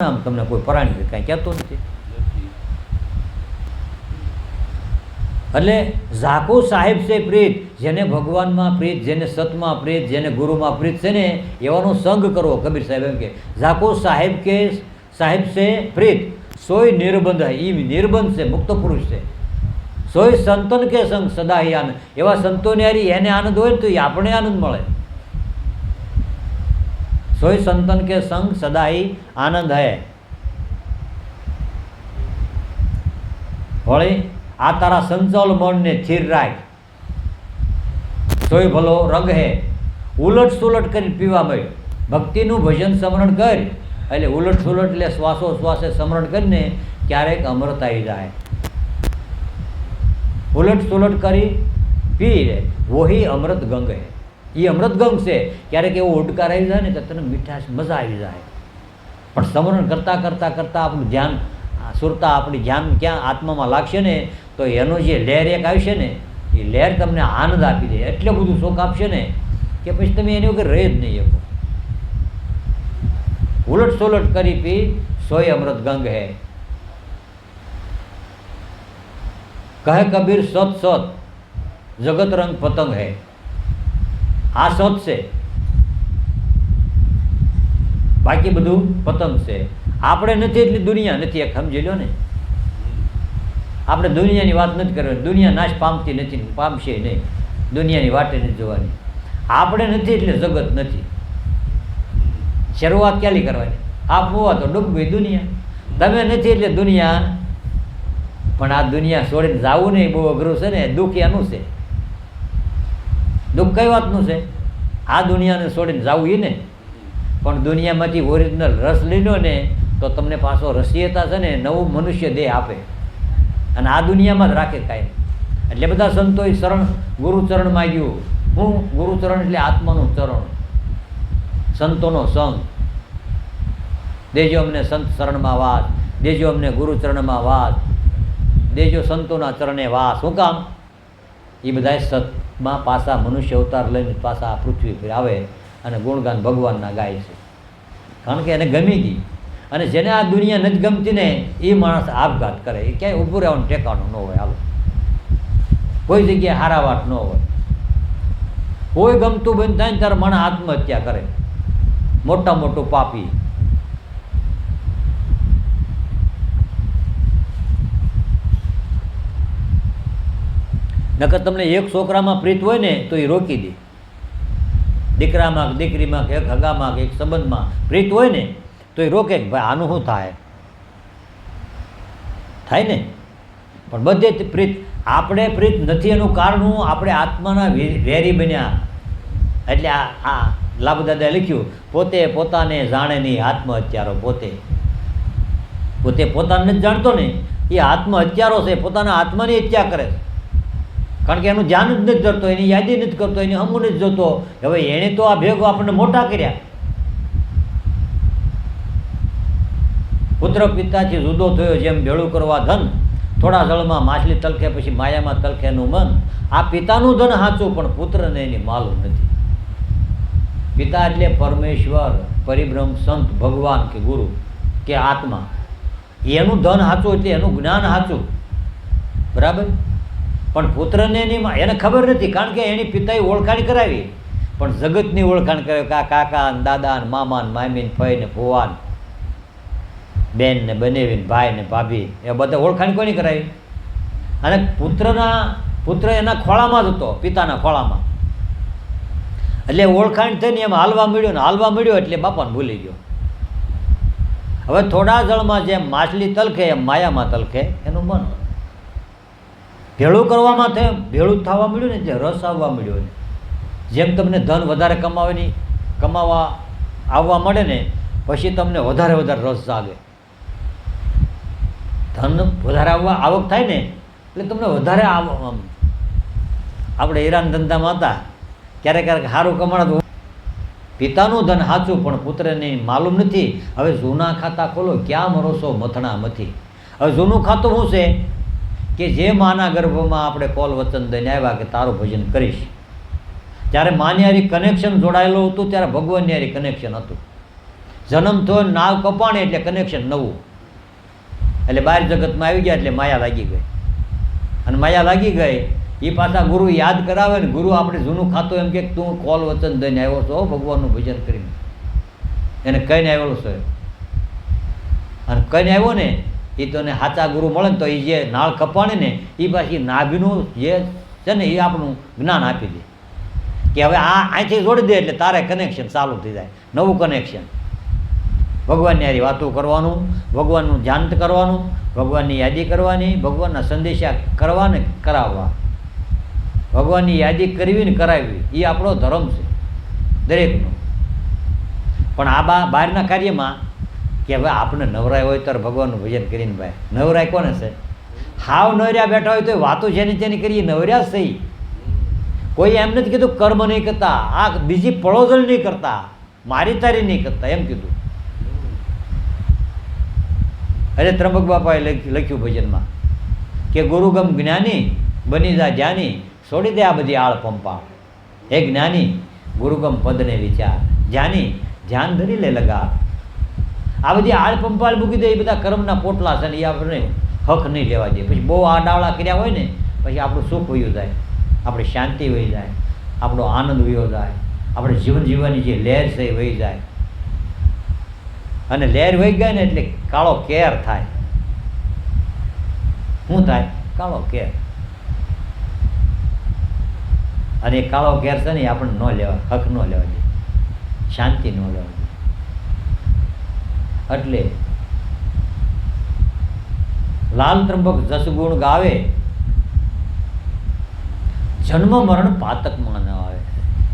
આમ તમને કોઈ પરાણી કાંઈ કહેતો નથી. એટલે ઝાકો સાહેબ છે પ્રીત, જેને ભગવાનમાં પ્રીત, જેને સતમાં પ્રીત, જેને ગુરુમાં પ્રીત છે ને, એવાનો સંગ કરવો, કબીર સાહેબ એમ કે. ઝાકો સાહેબ કે, સાહેબ છે પ્રીત, સોય નિર્બંધ એ નિર્બંધ છે, મુક્ત પુરુષ છે. સોય સંતન કે સંગ સદાહી આનંદ એવા સંતોની હારી એને આનંદ હોય ને તો એ આપણે આનંદ મળે. સોય સંતન કે સંગ સદાય આનંદ હૈ. વળી આ તારા સંચલ મનને સ્થિર રાખ. સોય ભલો રંગ હે. ઉલટ સુલટ કરી પીવા મળ્યો ભક્તિનું ભજન સમરણ કર. એટલે ઉલટ સુલટ એટલે શ્વાસો શ્વાસે સમરણ કરીને ક્યારેક અમૃત આવી જાય. ઉલટ સુલટ કરી પી રે વોહી અમૃત ગંગ હે. એ અમૃત ગંગ છે. ક્યારેક એવો ઓડકાર આવી જાય ને તો તને મીઠાશ મજા આવી જાય. પણ સ્મરણ કરતાં કરતાં કરતાં આપણું ધ્યાન સુરતા આપણી ધ્યાન ક્યાં આત્મામાં લાગશે ને, તો એનો જે લહેર એક આવશે ને, એ લહેર તમને આનંદ આપી દે. એટલે બધું શોખ આપશે ને, કે પછી તમે એની વગર રહી જ નહીં શકો. ઉલટ સોલટ કરી પી, સોય અમૃત ગંગ હે. કહે કબીર, સત સત, જગત રંગ પતંગ હે. આ શોધશે બાકી બધું પતંગ છે. આપણે નથી એટલી દુનિયા, નથી એક સમજી લો ને. આપણે દુનિયાની વાત નથી કરવાની. દુનિયા નાશ પામતી નથી, પામશે નહીં. દુનિયાની વાટે નથી જોવાની. આપણે નથી એટલે જગત નથી. શરૂઆત ક્યાંથી કરવાની? આપ હોવા તો ડૂબવી દુનિયા. તમે નથી એટલે દુનિયા. પણ આ દુનિયા છોડીને જવું નહીં, બહુ અઘરું છે ને, દુઃખ એનું છે. દુઃખ કઈ વાતનું છે? આ દુનિયાને છોડીને જવું એ ને. પણ દુનિયામાંથી ઓરિજિનલ રસ લીધો ને, તો તમને પાછો રસીયતા છે ને, નવું મનુષ્ય દેહ આપે. અને આ દુનિયામાં જ રાખે કાંઈ એટલે બધા સંતોએ શરણ ગુરુચરણ માગ્યું. હું ગુરુચરણ એટલે આત્માનું ચરણ. સંતોનો સંગ. દેજો અમને સંત શરણમાં વાસ. દેજો અમને ગુરુચરણમાં વાસ. દેજો સંતોના ચરણે વાસ. શું કામ? એ બધા સતમાં પાછા મનુષ્ય અવતાર લઈને પાછા આ પૃથ્વી પર આવે અને ગુણગાન ભગવાનના ગાય છે. કારણ કે એને ગમી ગઈ. અને જેને આ દુનિયા નથી ગમતી ને એ માણસ આપઘાત કરે. એ ક્યાંય ઊભું રહેવાનું ટેકાણું ન હોય. હાલો. કોઈ જગ્યાએ હારાવાટ ન હોય. કોઈ ગમતું બંધ થાય ને ત્યારે માણસ આત્મહત્યા કરે. મોટા મોટું પાપી. નકર તમને એક છોકરામાં પ્રીત હોય ને, તો એ રોકી દે. દીકરામાં કે દીકરીમાં કે એક હગામાં કે એક સંબંધમાં પ્રીત હોય ને, તો એ રોકે કે ભાઈ આનું શું થાય? થાય ને? પણ બધે જ પ્રીત, આપણે પ્રીત નથી, એનું કારણ હું આપણે આત્માના વેરી બન્યા. એટલે આ આ લાભદાદાએ લખ્યું, પોતે પોતાને જાણે નહીં, આત્મહત્યારો પોતે. પોતે પોતાને નથી જાણતો ને, એ આત્મહત્યારો છે, પોતાના આત્માની હત્યા કરે છે. કારણ કે એનું ધ્યાન જ નથી ધરતો એની યાદી નથી કરતો, એની અમુ નથી જોતો. હવે એણે તો આ ભેગો આપણને મોટા કર્યા. પુત્ર પિતાથી જુદો થયો જેમ ભેળું કરવા ધન, થોડા જળમાં માછલી તલખે પછી માયામાં તલખેનું મન. આ પિતાનું ધન સાચું, પણ પુત્રને એની માલુમ નથી. પિતા એટલે પરમેશ્વર પરિબ્રહ્મ સંત, ભગવાન કે ગુરુ કે આત્મા. એનું ધન સાચું એટલે એનું જ્ઞાન સાચું. બરાબર? પણ પુત્રને એની એને ખબર નથી, કારણ કે એની પિતાએ ઓળખાણ કરાવી. પણ જગતની ઓળખાણ કરાવી કા કાકા ને દાદા ને મામા ને મામી ને ફઈ ને ફુવા ને બેન ને બનેવી ને ભાઈ ને ભાભી, એ બધા ઓળખાણ કોની કરાવી? અને પુત્રના પુત્ર એના ખોળામાં જ હતો, પિતાના ખોળામાં. એટલે ઓળખાણ થઈને એમ હાલવા મળ્યો ને હાલવા મળ્યો એટલે બાપાને ભૂલી ગયો. હવે થોડા જળમાં જેમ માછલી તલખે, એમ માયામાં તલખે, એનું મન ભેળું કરવામાં થાય, ભેળું થવા મળ્યું ને જે રસ આવવા મળ્યો ને જેમ તમને ધન વધારે કમાવાની કમાવા, આવવા મળે ને, પછી તમને વધારે વધારે રસ જાગે. ધન વધારે આવવા, આવક થાય ને, એટલે તમને વધારે આપણે હેરાન ધંધામાં હતા, ક્યારેક ક્યારેક સારું કમાણ પિતાનું ધન સાચું, પણ પુત્રને માલુમ નથી. હવે જૂના ખાતા ખોલો, ક્યાં મરોસો મથણા મથી. હવે જૂનું ખાતું શું છે? કે જે માના ગર્ભમાં આપણે કોલ વચન દઈને આવ્યા કે તારું ભજન કરીશ. જ્યારે માની કનેક્શન જોડાયેલું હતું, ત્યારે ભગવાનની કનેક્શન હતું. જન્મ થયો નાવ કપાણે એટલે કનેક્શન નવું. એટલે બહાર જગતમાં આવી ગયા એટલે માયા લાગી ગઈ. અને માયા લાગી ગઈ એ પાછા ગુરુ યાદ કરાવે ને ગુરુ આપણે જૂનું ખાતું એમ કે તું કોલ વચન દઈને આવ્યો છો, ભગવાનનું ભજન કરીને. એને કહીને આવેલો છે. અને કહીને આવ્યો ને એ તને સાચા ગુરુ મળે ને તો એ જે નાળ કપાણે ને એ પાછી નાભીનું જે છે ને એ આપણું જ્ઞાન આપી દે. કે હવે આ અહીંથી જોડી દે એટલે તારે કનેક્શન ચાલુ થઈ જાય. નવું કનેક્શન ભગવાનની યારી વાતો કરવાનું, ભગવાનનું ધ્યાન કરવાનું, ભગવાનની યાદી કરવાની, ભગવાનના સંદેશા કરવા ને કરાવવા. ભગવાનની યાદી કરવી ને કરાવવી એ આપણો ધર્મ છે. દરેકનો. પણ આ બા બહારના કાર્યમાં કે હવે આપણે નવરાય હોય ત્યારે ભગવાનનું ભજન કરીને ભાઈ. નવરાય કોને છે? હાવ નવર્યા બેઠા હોય તો વાતો જેની તેની કરીએ નવર્યા સહી કોઈ એમ નથી કીધું કર્મ નહીં કરતા, આ બીજી પડોદલ નહીં કરતા, મારી તારી નહીં કરતા, એમ કીધું. અરે ત્રંબક બાપાએ લખ્યું ભજનમાં કે ગુરુગમ જ્ઞાની બની જા જ્ઞાની છોડી દે આ બધી આળ પંપા હે જ્ઞાની, ગુરુગમ પદને વિચાર. જ્ઞાની ધ્યાન ધરી લે લગા આ બધી આડ પંપાલ મૂકી દે એ બધા કર્મના પોટલા છે ને એ આપણે હક નહીં લેવા દે. પછી બહુ આડાવડા કર્યા હોય ને, પછી આપણું સુખ વયું જાય, આપણી શાંતિ વહી જાય, આપણો આનંદ વયો જાય, આપણે જીવન જીવવાની જે લહેર છે એ વહી જાય. અને લહેર વહી ગઈ ને એટલે કાળો કેર થાય. શું થાય? કાળો કેર. અને એ કાળો કેર છે ને એ આપણને ન લેવા, હક ન લેવા દે, શાંતિ ન લેવા એટલે લાલ ત્રંબક જસગુણ ગાવે, જન્મ મરણ પાતકમાં ન આવે.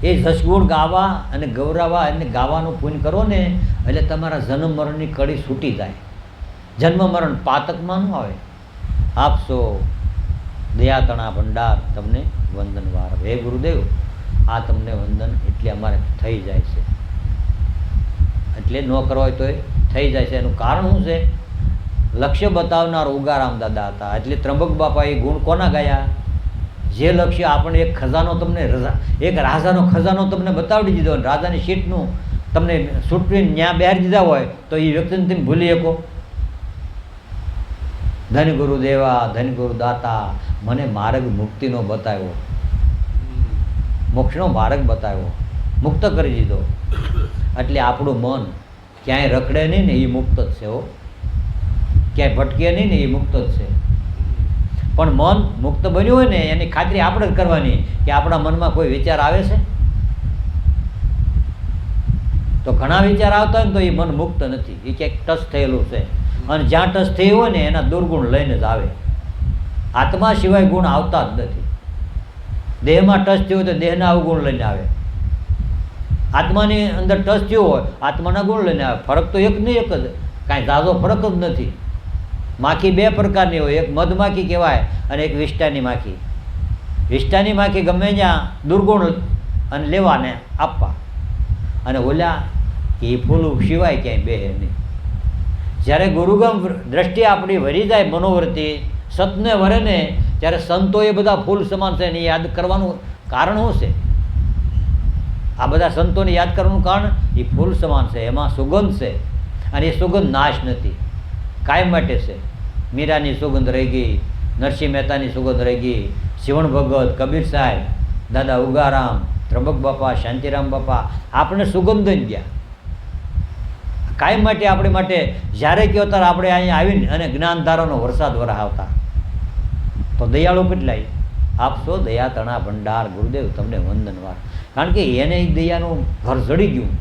એ જસગુણ ગાવા અને ગૌરાવા અને ગાવાનું પૂન કરો ને, એટલે તમારા જન્મ મરણની કડી છૂટી જાય. જન્મ મરણ પાતકમાં ન આવે. આપશો દયાતણા ભંડાર તમને વંદન વાર હે ગુરુદેવ, આ તમને વંદન એટલે અમારે થઈ જાય છે. એટલે ન કરવા હોય તો એ થઈ જાય છે. એનું કારણ શું છે? લક્ષ્ય બતાવનાર ઉગારામ દાદા હતા. એટલે ત્રંબક બાપા એ ગુણ કોના ગયા? જે લક્ષ્ય આપણે એક ખજાનો તમને એક રાજાનો ખજાનો તમને બતાવડી દીધો અને રાજાની સીટનું તમને સૂટવીને ન્યા બહાર દીધા હોય, તો એ વ્યક્તિને તમે ભૂલી શકો. ધન ગુરુ દેવા, ધન ગુરુ દાતા, મને માર્ગ મુક્તિનો બતાવ્યો. મોક્ષનો માર્ગ બતાવ્યો. મુક્ત કરી દીધો. એટલે આપણું મન ક્યાંય રખડે નહીં ને એ મુક્ત જ છે હો. ક્યાંય ભટકે નહીં ને એ મુક્ત જ છે. પણ મન મુક્ત બન્યું હોય ને એની ખાતરી આપણે જ કરવાની કે આપણા મનમાં કોઈ વિચાર આવે છે? તો ઘણા વિચાર આવતા હોય ને તો એ મન મુક્ત નથી. એ ક્યાંક ટચ થયેલું છે. અને જ્યાં ટચ થયું હોય ને એના દુર્ગુણ લઈને જ આવે. આત્મા સિવાય ગુણ આવતા જ નથી. દેહમાં ટચ થયું તો દેહના અવગુણ લઈને આવે. આત્માની અંદર ટચ થયો હોય, આત્માના ગુણ લઈને આવે ફરક તો એક નહીં એક જ, કાંઈ ઝાઝો ફરક જ નથી. માખી બે પ્રકારની હોય, એક મધમાખી કહેવાય અને એક વિષ્ટાની માખી. વિષ્ટાની માખી ગમે ત્યાં દુર્ગુણ અને લેવાને આપવા. અને ઓલા એ ફૂલું સિવાય ક્યાંય બે નહીં. જ્યારે ગુરુગમ દ્રષ્ટિ આપણી વરી જાય મનોવૃત્તિ, સતને વરે ને ત્યારે સંતો એ બધા ફૂલ સમાન છે એને યાદ કરવાનું કારણ શું છે? આ બધા સંતોને યાદ કરવાનું કારણ એ ફૂલ સમાન છે, એમાં સુગંધ છે અને એ સુગંધ નાશ નથી, કાયમ માટે છે. મીરાની સુગંધ રહી ગઈ, નરસિંહ મહેતાની સુગંધ રહી ગઈ શિવણ ભગત, કબીર સાહેબ, દાદા ઉગારામ, ત્રંબક બાપા, શાંતિરામ બાપા આપણે સુગંધ જ ગયા. કાયમ માટે આપણે માટે, જ્યારે કહો ત્યારે આપણે અહીંયા આવીને અને જ્ઞાનધારાનો વરસાદ વરસાવતા તો દયાળુ કેટલાય? આપશો દયા, તણા, ભંડાર, ગુરુદેવ, તમને વંદનવાર કારણ કે એને દયાનું ઘર જડી ગયું.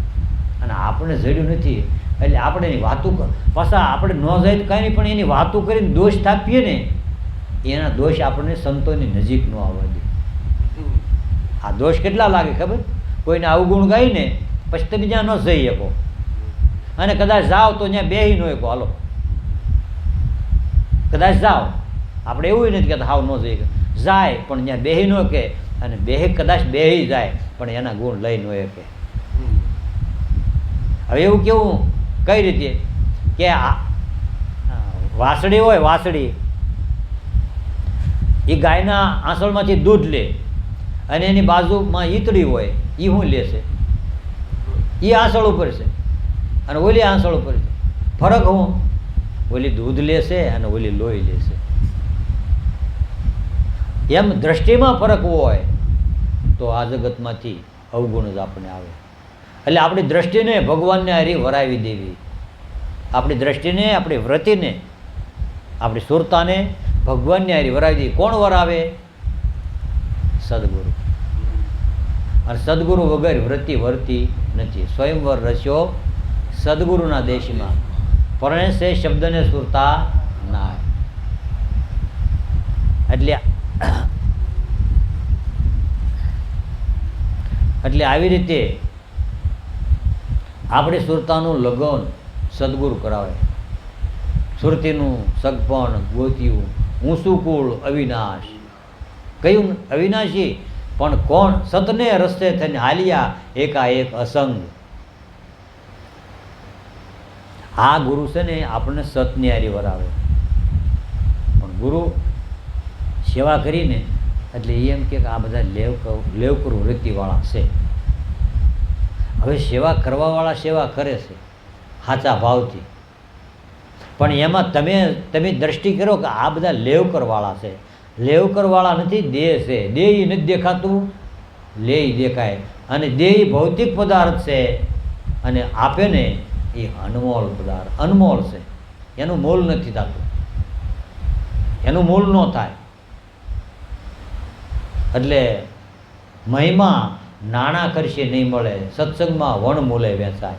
અને આપણે જડ્યું નથી, એટલે આપણે એની વાતો પાછા આપણે ન જાય તો કાંઈ નહીં, પણ એની વાતો કરીને દોષ થાપીએ ને, એના દોષ આપણને સંતોની નજીક ન આવવા દે. આ દોષ કેટલા લાગે ખબર? કોઈને અવગુણ ગાઈને પછી તમે જ્યાં ન જઈ શકો. અને કદાચ જાઓ તો ત્યાં બેહી ન શકો, હાલો. કદાચ જાઓ. આપણે એવું નથી કહેતા, હાવ ન જઈ જાય, પણ ત્યાં બેહી ન કે અને બેહે કદાચ બેહી જાય, પણ એના ગુણ લઈ ન શકે. હવે એવું કેવું? કઈ રીતે? કે આ આ વાસળી હોય વાસળી એ ગાયના આંસળમાંથી દૂધ લે અને એની બાજુમાં ઈતળી હોય એ શું લેશે? એ આંસળ ઉપર છે. અને ઓલી આંસળ ઉપર છે. ફરક હું? ઓલી દૂધ લેશે અને ઓલી લોહી લેશે. એમ દ્રષ્ટિમાં ફરક હોય. તો આ જગતમાંથી અવગુણ જ આપણને આવે. એટલે આપણી દ્રષ્ટિને ભગવાનને હારી વરાવી દેવી. આપણી દ્રષ્ટિને, આપણી વ્રતિને આપણી સુરતાને ભગવાનને હારી વરાવી દેવી. કોણ વરાવે? સદગુરુ. અને સદગુરુ વગર વ્રતિ વર્તી નથી. સ્વયંવર રસ્યો સદગુરુના દેશમાં. પરણે સે શબ્દને સુરતા ના એટલે એટલે આવી રીતે આપણે સુરતાનું લગન સદગુરુ કરાવે. સુરતીનું સગપણ, ગોત્યું ઊંસું કુળ અવિનાશ. કયું અવિનાશી? પણ કોણ સતને રસ્તે થઈને હાલ્યા એકાએક અસંગ. આ ગુરુ છે ને આપણને સતની હારી વરાવે. પણ ગુરુ સેવા કરીને એટલે એ એમ કે આ બધા લેવ લેવકર વૃત્તિવાળા છે. હવે સેવા કરવાવાળા સેવા કરે છે, સાચા ભાવથી. પણ એમાં તમે તમે દ્રષ્ટિ કરો કે આ બધા લેવકરવાળા છે. લેવકરવાળા નથી, દેહ છે. દેહ નથી દેખાતું લે દેખાય. અને દેહ ભૌતિક પદાર્થ છે. અને આપે ને એ અનમોલ પદાર્થ, અનમોલ છે. એનું મોલ નથી થતું. એનું મૂળ ન થાય. એટલે મહિમા નાણાં કરશે નહીં મળે. સત્સંગમાં વણ મૂલે વેચાય.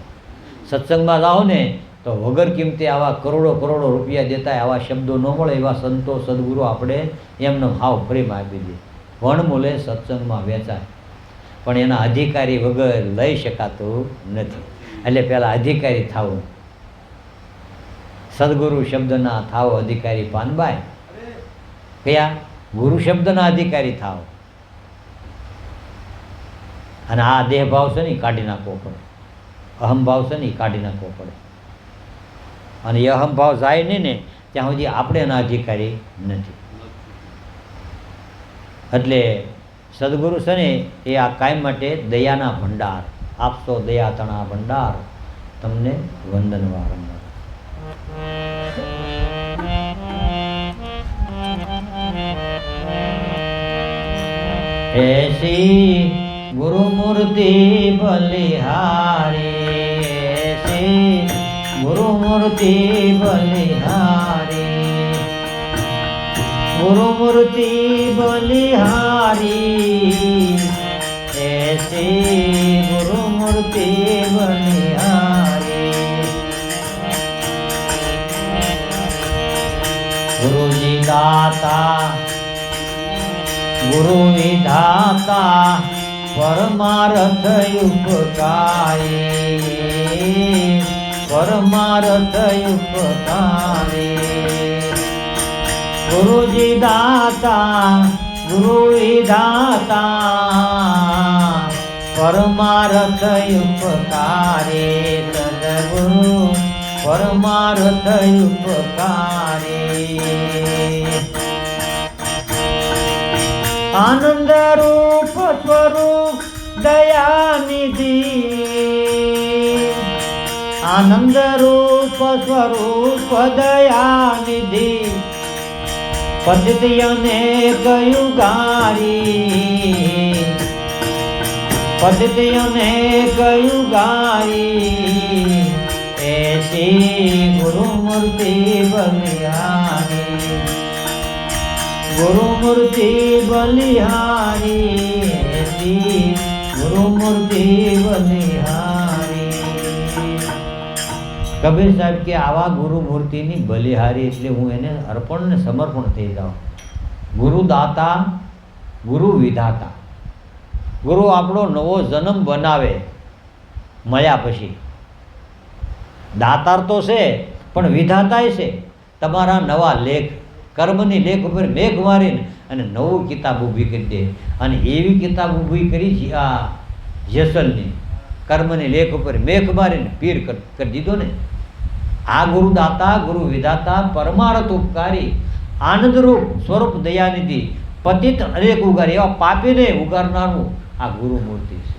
સત્સંગમાં જાઓ ને તો વગર કિંમતે આવા કરોડો કરોડો રૂપિયા દેતા આવા શબ્દો ન મળે એવા સંતો, સદગુરુ આપણે એમનો હાવ ફ્રીમાં આપી દે. વણ મૂલે, સત્સંગમાં વેચાય. પણ એના અધિકારી વગર લઈ શકાતું નથી. એટલે પહેલાં અધિકારી થવું. સદગુરુ શબ્દના થાવ અધિકારી પાનબાઈ. કયા? ગુરુ શબ્દના અધિકારી થાવ. અને આ દેહભાવ છે ને કાઢી નાખવો પડે. અહમભાવ છે ને કાઢી નાખવો પડે. અને એ અહમભાવ જાય નહીં ને, ત્યાં સુધી આપણે એના અધિકારી નથી. એટલે સદગુરુ છે ને, એ આ કાયમ માટે દયાના ભંડાર. આપશો દયા તણા ભંડાર, તમને વંદન વારંવાર એ શ્રી ગુરુમૂર્તિ બલિહારે શ્રી ગુરુમૂર્તિ બલિહારે ગુરુમૂર્તિ બલિહારી શ્રી ગુરુમૂર્તિ બલિહારી ગુરુજી દાતા ગુરુ વિધાતા પરમાર્થ ઉપકારી પરમાર્થ ઉપકારી. ગુરુજી દાતા ગુરુ દાતા પરમાર્થ ઉપકારે, સદગુરુ પરમાર્થ ઉપકારે. આનંદ રૂપ સ્વરૂપ દયાનિધિ. આનંદ રૂપ સ્વરૂપ દયાનિધિ. પદ્ધતિ અનેક યુગારી પદ્ધતિ અનેક યુગારી એસી ગુરુમૂર્તિ બલિયાની ગુરુમૂર્તિ બલિહારી ગુરુમૂર્તિ બલિહારી કબીર સાહેબ કે આવા ગુરુ મૂર્તિની બલિહારી એટલે હું એને અર્પણ ને સમર્પણ થઈ જાઉં ગુરુદાતા ગુરુ વિધાતા ગુરુ આપણો નવો જન્મ બનાવે મળ્યા પછી દાતાર તો છે પણ વિધાતાય છે તમારા નવા લેખ કર્મની લેખ ઉપર મેઘ મારીને અને નવું કિતાબ ઊભી કરી દે. અને એવી કિતાબ ઊભી કરી છે આ જેસલની કર્મની લેખ ઉપર મેઘ મારીને પીર કર- કરી દીધો ને. આ ગુરુદાતા ગુરુ વિધાતા પરમાર્થ ઉપકારી આનંદરૂપ સ્વરૂપ દયાનિધિ, પતિત અનેક ઉગારી. એવા પાપીને ઉગારનારું આ ગુરુ મૂર્તિ છે.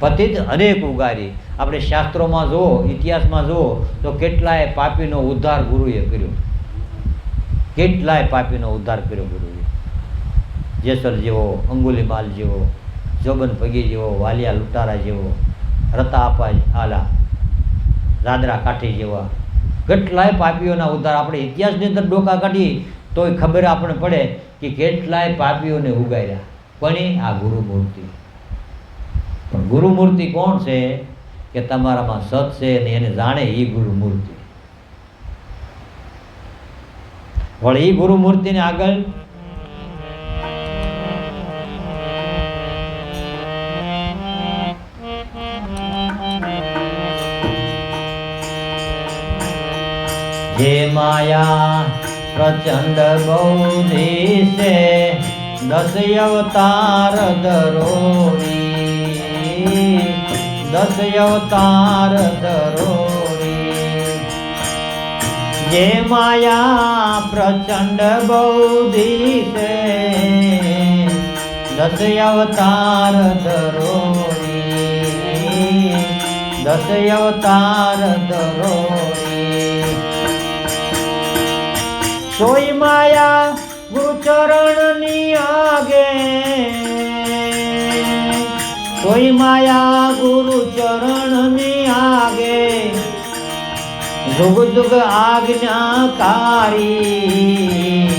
પતિત અનેક ઉગારી. આપણે શાસ્ત્રોમાં જુઓ, ઇતિહાસમાં જુઓ, તો કેટલાય પાપીનો ઉદ્ધાર ગુરુએ કર્યો. કેટલાય પાપીનો ઉદ્ધાર કર્યો ગુરુએ જેસર જેવો અંગુલીમાલ જેવો જોબન પગી જેવો, વાલિયા લૂંટારા જેવો, રતા આપા આલા દાદરા કાઠી જેવા. કેટલાય પાપીઓના ઉદ્ધાર આપણે ઇતિહાસની અંદર ડોકા કાઢીએ, તોય ખબર આપણે પડે કે કેટલાય પાપીઓને ઉગાડ્યા કોની? આ ગુરુમૂર્તિ. પણ ગુરુમૂર્તિ કોણ છે? કે તમારામાં સત છે અને એને જાણે એ ગુરુમૂર્તિ. વળી ગુરુ ગુરુમૂર્તિને આગળ જે માયા પ્રચંડ બૌધી છે, દસ અવતાર દરોરી દસ અવતાર દરોરી જે માયા પ્રચંડ બૌદ્ધિ છે દસ અવતાર ધરો દસ અવતાર ધરો સોય માયા ગુરુચરણની આગે સોય માયા ગુરુચરણની જુગ જુગ આજ્ઞાકારી.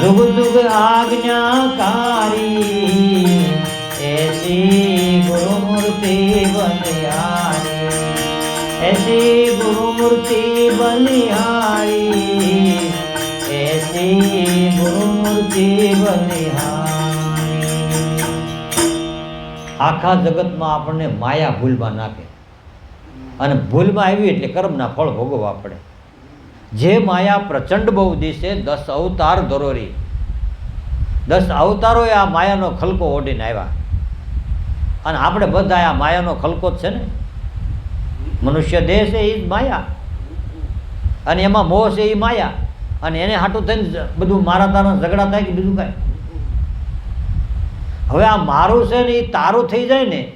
દુઃખ જુગ આજ્ઞાકારી. એસી ગુરુ મૂર્તિ બલિહારી. એસી ગુરુ મૂર્તિ બલિહારી. એસી ગુરુ મૂર્તિ બલિહારી. આખા જગતમાં આપણને માયા ભૂલમાં નાખે. અને ભૂલમાં આવી એટલે કર્મના ફળ ભોગવવા પડે. જે માયા પ્રચંડ બહુ દિશે, દસ અવતાર ધરોરી દસ અવતારોએ આ માયાનો ખલકો ઓઢીને આવ્યા. અને આપણે બધા આ માયાનો ખલકો જ છે ને? મનુષ્ય દેહ છે એ જ માયા. અને એમાં મોહ છે એ માયા. અને એને હાટું થઈને બધું મારા તારા ઝઘડા થાય કે બીજું કાંઈ? હવે આ મારું છે ને એ તારું થઈ જાય ને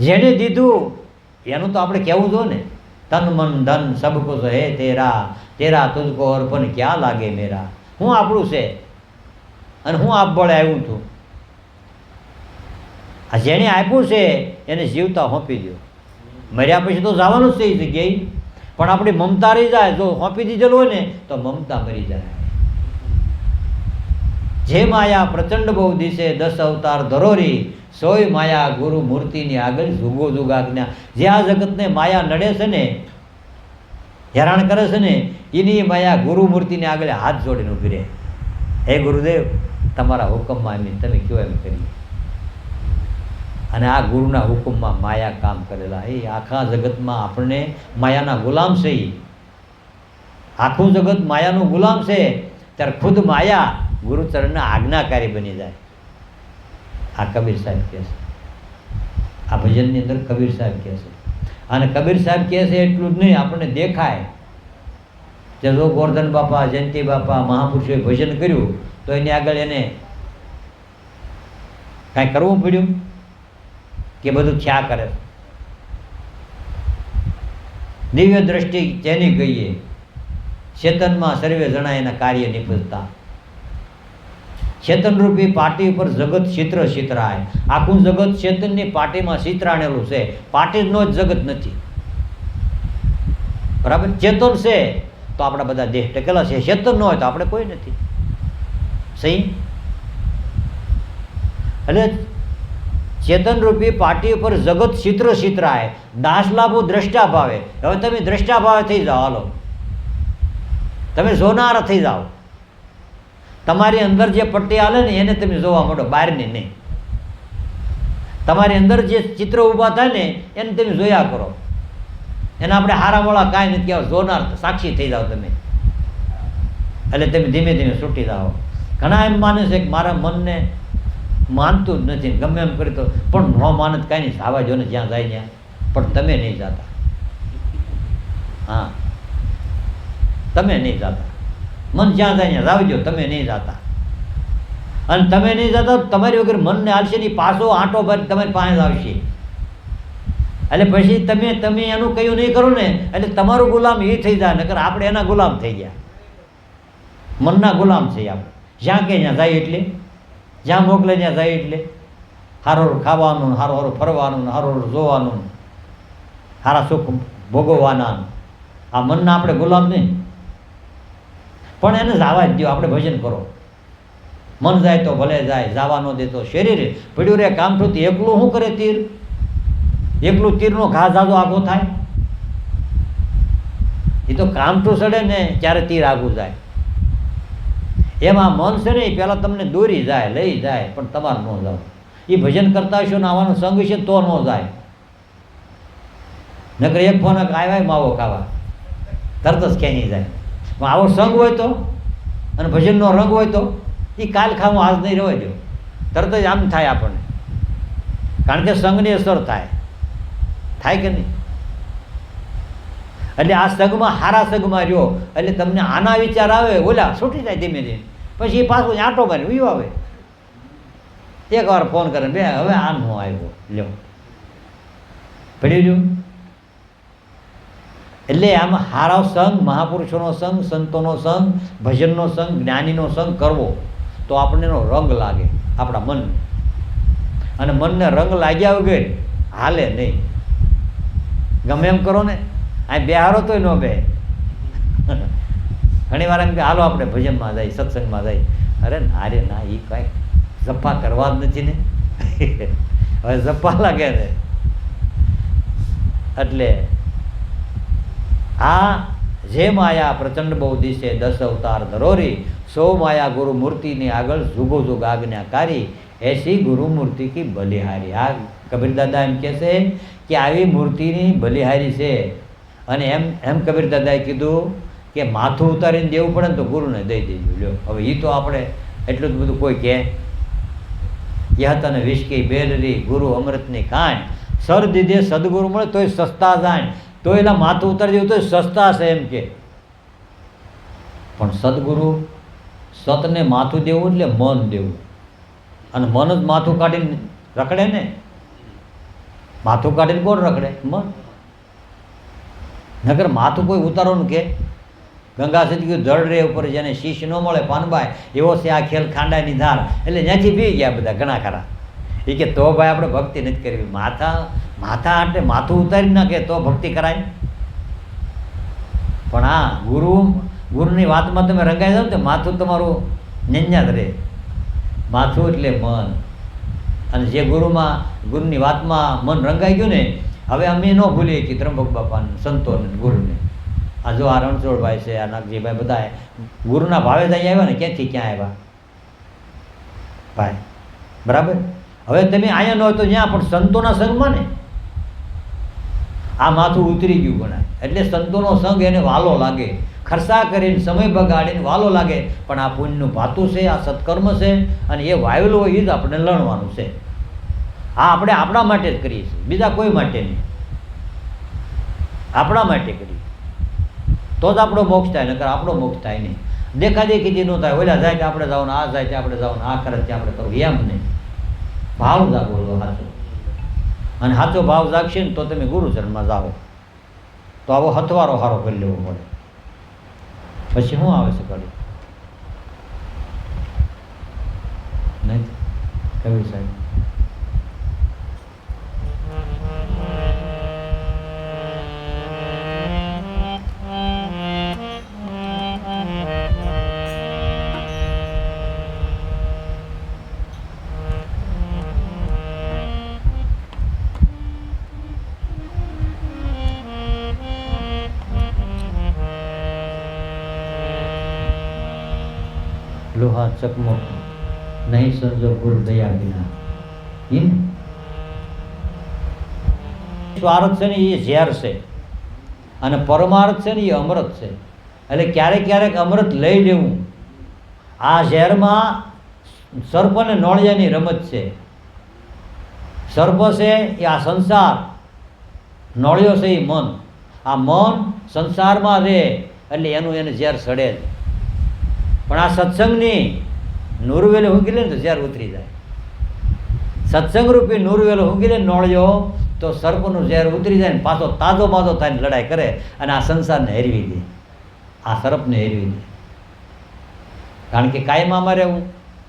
જેને દીધું, એનું તો આપણે કહેવું જો ને, તન મન ધન સબ કુછ હે તેરા તેરા તુજકો અર્પણ ક્યાં લાગે મેરા? હું આપણું છે અને હું આપ બળે આવ્યું છું. આ જેણે આપ્યું છે, એને જીવતા સોંપી દો મર્યા પછી તો જવાનું જ છે એ જગ્યાએ. પણ આપણી મમતા રહી જાય, જો સોંપી દીધેલું હોય ને, તો મમતા મરી જાય. જે માયા પ્રચંડ બહુ દિશે, દસ અવતાર ધરોરી સોય માયા ગુરુ મૂર્તિની આગળ જુગો જુગાજ્ઞા જે આ જગતને માયા નડે છે ને, હેરાન કરે છે ને, એની માયા ગુરુ મૂર્તિની આગળ હાથ જોડીને ઊભી રહે. હે ગુરુદેવ, તમારા હુકમમાં એમ તમે કયો એમ કરીએ? અને આ ગુરુના હુકમમાં માયા કામ કરેલા. એ આખા જગતમાં આપણને માયાના ગુલામ છે. આખું જગત માયાનું ગુલામ છે. ત્યારે ખુદ માયા ગુરુચરણના આજ્ઞાકારી બની જાય. આ કબીર સાહેબ કહે છે. આ ભજનની અંદર કબીર સાહેબ કહે છે. અને કબીર સાહેબ કહે છે એટલું જ નહીં, આપણને દેખાય. કે જો ગોરધન બાપા, જયંતિ બાપા, મહાપુરુષોએ ભજન કર્યું, તો એની આગળ એને કાંઈ કરવું પડ્યું? કે બધું થયા કરે? દિવ્ય દ્રષ્ટિ જેની કહીએ ચેતનમાં સર્વે જણા એના કાર્ય નિપજતા ચેતનરૂપી પાટી ઉપર જગત ચિત્ર ચિત્રાય આખું જગત ચેતનની પાટીમાં ચિત્રાણેલું છે. પાટીનો જ જગત નથી. બરાબર? ચેતન છે, તો આપણા બધા દેહ ટકેલા છે. ચેતન ન હોય તો આપણે કોઈ નથી. સહી? એટલે ચેતનરૂપી પાટી ઉપર જગત ચિત્ર ચિત્રાય દાસ લાભો દ્રષ્ટા ભાવે. હવે તમે દ્રષ્ટા ભાવે થઈ જાઓ. હાલો. તમે જોનાર થઈ જાઓ. તમારી અંદર જે પટ્ટી હાલે ને એને તમે જોવા માંડો, બહારની નહીં. તમારી અંદર જે ચિત્ર ઊભા થાય ને, એને તમે જોયા કરો. એને આપણે હારામોળા કાંઈ નથી કહેવાય જોનાર સાક્ષી થઈ જાઓ તમે. એટલે તમે ધીમે ધીમે છૂટી જાઓ. ઘણા એમ માને છે કે મારા મનને માનતું જ નથી, ગમે એમ કરી તો, પણ ન માને કાંઈ નહીં, સાવા જો ને જ્યાં જાય ત્યાં. પણ તમે નહીં જતા. હા. તમે નહીં જતા. મન જ્યાં જાય ત્યાં જાવજો તમે નહીં જતા. અને તમે નહીં જતા તમારી વગર મનને હાલશે નહીં, પાછો આંટો ભરી તમારી પાસે આવશે. એટલે પછી તમે તમે એનું કયું નહીં કરો ને, એટલે તમારું ગુલામ એ થઈ જાય, નકર આપણે એના ગુલામ થઈ ગયા. મનના ગુલામ છે આપણે. જ્યાં કે ત્યાં જાય એટલે, જ્યાં મોકલે ત્યાં જાય એટલે. હારો ખાવાનું ને હારો ફરવાનું હારો જોવાનું, હારા સુખ ભોગવવાના. આ મનના આપણે ગુલામ નહીં. પણ એને જવા જ દો આપણે ભજન કરો. મન જાય તો ભલે જાય, જવા ન દે તો શરીરે પડ્યું રે, કામ થતું એકલું શું કરે તીર? એકલું તીરનો ઘા ઝાઝો આગો થાય? એ તો કામઠું સડે ને ત્યારે તીર આગું જાય? એમાં મન છે ને, એ પહેલાં તમને દોરી જાય, લઈ જાય, પણ તમારે ન જાવ. એ ભજન કરતા હશો ને, આવવાનો સંગ છે તો ન જાય. નકર એક ફોન આવ્યા માવો ખાવા. તરત જ નહીં જાય. આવો સંગ હોય તો, અને ભજનનો રંગ હોય તો એ કાલ ખાવું આજ નહીં રહેવા દો તરત જ આમ થાય આપણને. કારણ કે સંઘની અસર થાય. થાય કે નહીં? એટલે આ સંઘમાં હારા સંઘમાં રહ્યો, એટલે તમને આના વિચાર આવે, ઓલા છૂટી જાય ધીમે ધીમે. પછી એ પાછું આંટો મારે ઉયો આવે. એક વાર ફોન કરે બે, હવે આ નો આવ્યો, લ્યો. પડી રહ્યું? એટલે આમ હારો સંઘ, મહાપુરુષોનો સંઘ, સંતોનો સંઘ, ભજનનો સંઘ, જ્ઞાનીનો સંઘ કરવો તો આપણને એનો રંગ લાગે, આપણા મન. અને મનને રંગ લાગ્યા વગર હાલે નહીં. ગમે એમ કરો ને, આ બેહારો તોય ન બે. ઘણી વાર એમ કે, હાલો, આપણે ભજનમાં જાય, સત્સંગમાં જાય. અરે ના રે, ના એ કાંઈ જપ્પા કરવા જ નથી ને. હવે જપ્પા લાગે ને. એટલે આ જે માયા પ્રચંડ બહુ દિશે દસ અવતાર ધરોરી, સૌ માયા ગુરુ મૂર્તિની આગળ જુગો જુગ આજ્ઞાકારી એસી ગુરુ મૂર્તિ કી બલિહારી. આ કબીર દાદા એમ કહે છે કે આવી મૂર્તિની બલિહારી છે. અને એમ એમ કબીર દાદાએ કીધું કે માથું ઉતારીને દેવું પડે ને તો ગુરુને દઈ દેજો. લ્યો, હવે એ તો આપણે એટલું જ બધું કોઈ કહે. યહતન વિશ્કી બેલરી ગુરુ અમૃતની કાંઠ સર દીધે સદગુરુ મળે તોય સસ્તા જાણ. તો એના માથું ઉતારી દેવું તો સસ્તા છે એમ કે. પણ સદગુરુ સતને માથું દેવું એટલે મન દેવું. અને મન જ માથું કાઢીને રખડે ને? માથું કાઢીને કોણ રખડે? મન. નગર માથું કોઈ ઉતારવાનું કે. ગંગા સદગુરુ જળ રે ઉપર જેને શીશ ન મળે પાનભાઈ એવો છે આ ખેલ ખાંડાની ધાર. એટલે ત્યાંથી પી ગયા બધા ઘણા ખરા. એ કે તો ભાઈ આપણે ભક્તિ નથી કરવી. માથા માથા એટલે માથું ઉતારી નાખે તો ભક્તિ કરાય. પણ આ ગુરુ, ગુરુની વાતમાં તમે રંગાઈ જાઓ તો માથું તમારું ન્યન્યા જ રહે. માથું એટલે મન. અને જે ગુરુમાં, ગુરુની વાતમાં મન રંગાઈ ગયું ને, હવે અમે ન ભૂલીએ કે ત્રંબક બાપાને, સંતોને, ગુરુને. આ જો આ રણછોડભાઈ છે, આ નાગજીભાઈ બધા ગુરુના ભાવે જ અહીંયા આવ્યા ને, ક્યાંથી ક્યાં આવ્યા? ભાઈ, બરાબર? હવે તમે અહીંયા ન હોય તો જ્યાં પણ સંતોના સંઘમાં ને? આ માથું ઉતરી ગયું ગણાય. એટલે સંતોનો સંગ એને વાલો લાગે. ખર્ચા કરીને સમય બગાડીને વાલો લાગે. પણ આ પુણ્યનું ભાતું છે, આ સત્કર્મ છે અને એ વાવેલું હોય એ જ આપણે લણવાનું છે. આ આપણે આપણા માટે જ કરીએ છીએ. બીજા કોઈ માટે નહીં. આપણા માટે કરીએ. તો જ આપણો મોક્ષ થાય, નકર આપણો મોક્ષ થાય નહીં. દેખાદેખીથી ન થાય. ઓલા જાય આપણે જવાનું, આ જાય આપણે જવાનું, આ કરે આપણે કરવું. એમ નહીં. ભાવ જાગો સાચો અને સાચો ભાવ જાગશે ને તો તમે ગુરુચરણમાં જાઓ. તો આવો હથવારો હારો કરી લેવો પડે. પછી શું આવે છે કડી નહીં? કવિ સાહેબ. લોહા ચકમક નહીં સંજો ગુરુ દયા વિના. એમ? સ્વાર્થ છે ને એ ઝેર છે. અને પરમાર્થ છે ને એ અમૃત છે. એટલે ક્યારેક ક્યારેક અમૃત લઈ લેવું. આ ઝેરમાં સર્પ અને નોળિયાની રમત છે. સર્પ છે એ આ સંસાર, નોળિયો છે એ મન. આ મન સંસારમાં રહે એટલે એનું એને ઝેર સડે જ. પણ આ સત્સંગની નૂરવેલે ઊંઘી લે ને તો ઝેર ઉતરી જાય. સત્સંગ રૂપી નૂરવેલો ઊંઘી લે નોળ્યો, તો સર્પનું ઝેર ઉતરી જાય ને પાછો તાજો બાજો થઈને લડાઈ કરે અને આ સંસારને હેરવી દે. આ સર્પને હેરવી દે. કારણ કે કાયમામાં રહેવું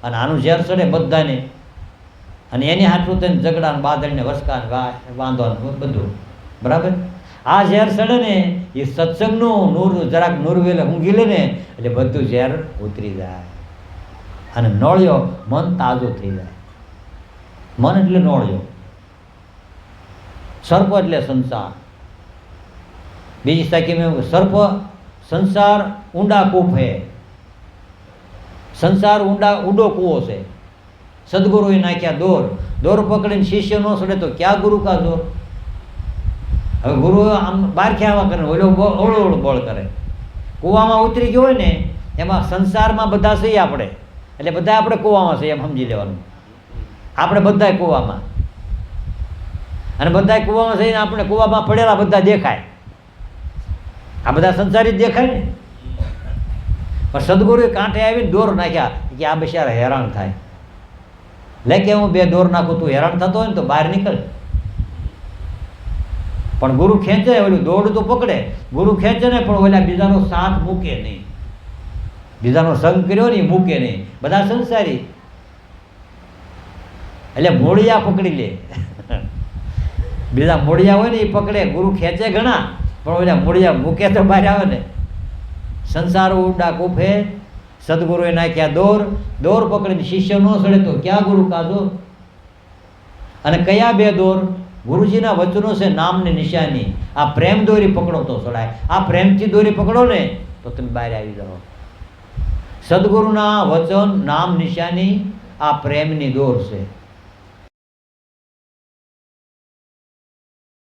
અને આનું ઝેર ચડે બધાને. અને એની હાથું થઈને ઝઘડા ને બાદળને વસકા ને વાંધો બધું. બરાબર? આ ઝેર ચડે ને, એ સત્સંગનું નૂર, જરાક નૂરવેલે ઊંઘી લે ને, એટલે બધું ઝેર ઉતરી જાય. અને નોળ્યો મન તાજો થઈ જાય. મન એટલે નોળ્યો. સર્પ એટલે સંસાર. બીજી સાખીમાં મેં સર્પ સંસાર ઊંડા કૂપ. હે સંસાર ઊંડા, ઊંડો કૂવો છે. સદગુરુએ નાખ્યા દોર. દોર પકડીને શિષ્ય ન સડે તો ક્યાં ગુરુ કા દોર હવે ગુરુ આમ બહાર ખ્યાવા કરે ઓલો ઓળો ઓળો બોળ કરે. કૂવામાં ઉતરી ગયો હોય ને, એમાં સંસારમાં બધા છીએ આપણે. એટલે બધા આપણે કૂવામાં છીએ એમ સમજી લેવાનું. આપણે બધાય કૂવામાં. અને બધાય કૂવામાં થઈને આપણે કૂવામાં પડેલા બધા દેખાય. આ બધા સંસારી જ દેખાય ને? પણ સદગુરુએ કાંઠે આવીને દોર નાખ્યા કે આ બિચારા હેરાન થાય. લે કે હું બે દોર નાખું, તું હેરાન થતો હોય ને તો બહાર નીકળ. પણ ગુરુ ખેંચે ઓલું દોડ તો પકડે. ગુરુ ખેંચે ને પણ ઓલા બીજાનો સાથ મૂકે નહીં. બીજાનો સંગ કર્યો ને એ મૂકે નહીં. બધા સંસારી. એટલે મોડિયા પકડી લે. બીજા મોડિયા હોય ને એ પકડે. ગુરુ ખેંચે ઘણા, પણ ઓલા મોડિયા મૂકે તો બહાર આવે ને. સંસાર ઉડા કૂફે. સદગુરુએ નાખ્યા દોર. દોર પકડીને શિષ્ય ન સડે તો ક્યાં ગુરુ કાઢો અને કયા બે દોર? ગુરુજીના વચનો છે નામની નિશાની. આ પ્રેમ દોરી પકડો તો સડાય. આ પ્રેમથી દોરી પકડો ને, તો તમે બહાર આવી જાઓ. સદગુરુના વચન, નામ, નિશાની આ પ્રેમની દોર છે.